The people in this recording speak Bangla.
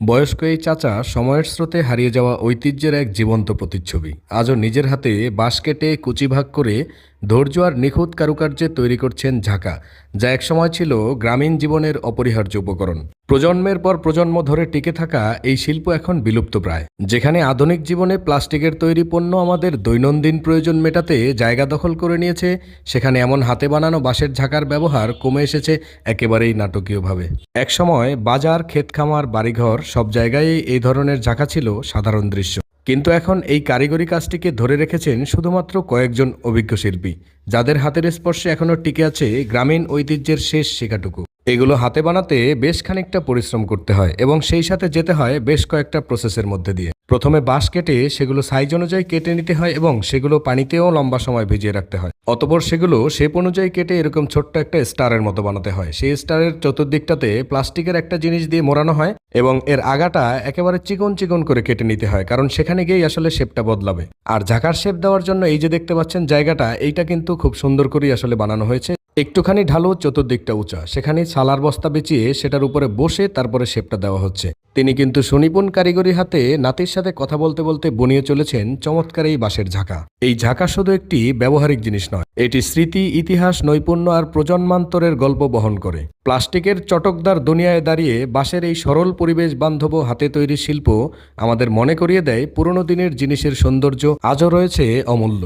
বয়স্ক এই চাচা সময়ের স্রোতে হারিয়ে যাওয়া ঐতিহ্যের এক জীবন্ত প্রতিচ্ছবি। আজও নিজের হাতে বাঁশ কেটে কুচি ভাগ করে ধৈর্য আর নিখুঁত কারুকার্যে তৈরি করছেন ঝাঁকা, যা একসময় ছিল গ্রামীণ জীবনের অপরিহার্য উপকরণ। প্রজন্মের পর প্রজন্ম ধরে টিকে থাকা এই শিল্প এখন বিলুপ্ত প্রায়। যেখানে আধুনিক জীবনে প্লাস্টিকের তৈরি পণ্য আমাদের দৈনন্দিন প্রয়োজন মেটাতে জায়গা দখল করে নিয়েছে, সেখানে এমন হাতে বানানো বাঁশের ঝাঁকার ব্যবহার কমে এসেছে একেবারেই নাটকীয়ভাবে। একসময় বাজার ক্ষেতখামার বাড়িঘর সব জায়গায় এই ধরনের ঝাঁকা ছিল সাধারণ দৃশ্য। কিন্তু এখন এই কারিগরি কাজটিকে ধরে রেখেছেন শুধুমাত্র কয়েকজন অভিজ্ঞ শিল্পী, যাদের হাতের স্পর্শে এখনও টিকে আছে গ্রামীণ ঐতিহ্যের শেষ শিকাটুকু। এগুলো হাতে বানাতে বেশ খানিকটা পরিশ্রম করতে হয় এবং সেই সাথে যেতে হয় বেশ কয়েকটা প্রসেসের মধ্যে দিয়ে। প্রথমে বাঁশ কেটে সেগুলো সাইজ অনুযায়ী কেটে নিতে হয় এবং সেগুলো পানিতেও লম্বা সময় ভিজিয়ে রাখতে হয়। অতপর সেগুলো শেপ অনুযায়ী কেটে এরকম ছোট্ট একটা স্টারের মতো বানাতে হয়। সেই স্টারের চতুর্দিকটাতে প্লাস্টিকের একটা জিনিস দিয়ে মোড়ানো হয় এবং এর আগাটা একেবারে চিকন চিকন করে কেটে নিতে হয়, কারণ সেখানে গিয়েই আসলে শেপটা বদলাবে। আর ঝাঁকার শেপ দেওয়ার জন্য এই যে দেখতে পাচ্ছেন জায়গাটা, এইটা কিন্তু খুব সুন্দর করেই আসলে বানানো হয়েছে। একটুখানি ঢালু চতুর্দিকটা উঁচা। সেখানে ছালার বস্তা বেচিয়ে সেটার উপরে বসে তারপরে শেপটা দেওয়া হচ্ছে। তিনি কিন্তু সুনিপুণ কারিগরি হাতে নাতির সাথে কথা বলতে বলতে বনিয়ে চলেছেন চমৎকার এই বাঁশের ঝাঁকা। এই ঝাঁকা শুধু একটি ব্যবহারিক জিনিস নয়, এটি স্মৃতি, ইতিহাস, নৈপুণ্য আর প্রজন্মান্তরের গল্প বহন করে। প্লাস্টিকের চটকদার দুনিয়ায় দাঁড়িয়ে বাঁশের এই সরল পরিবেশ বান্ধব হাতে তৈরি শিল্প আমাদের মনে করিয়ে দেয় পুরনো দিনের জিনিসের সৌন্দর্য, আজও রয়েছে অমূল্য।